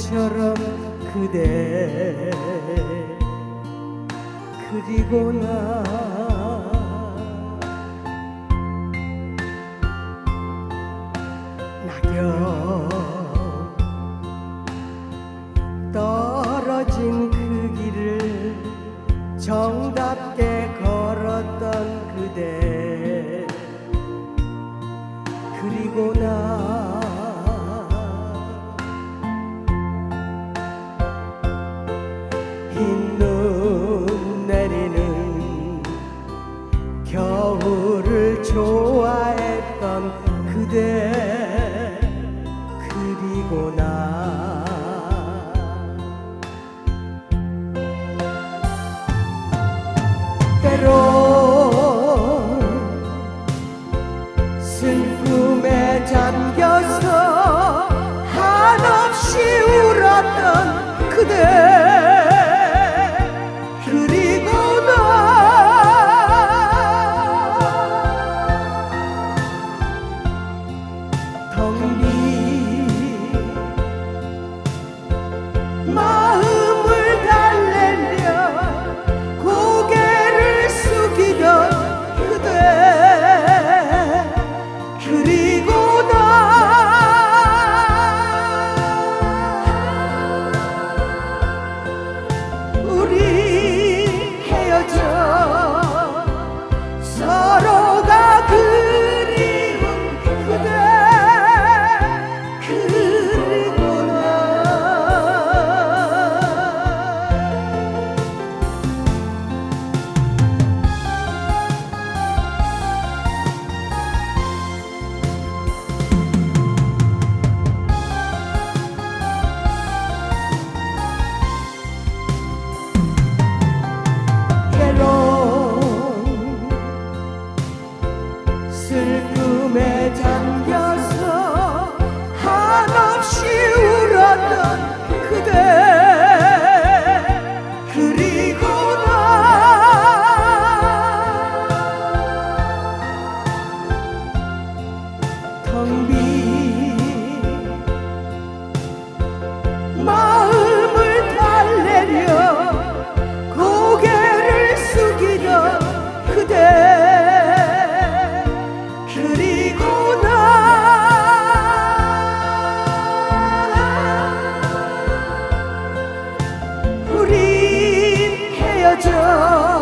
간 배처럼 그대 그리고 나 낙엽 떨어진 그 길을 정답게 걸었던 그대 그리고 나 있구나. 때로 슬픔에 잠겨서 한없이 울었던 그대. 덩 Savior. 酒。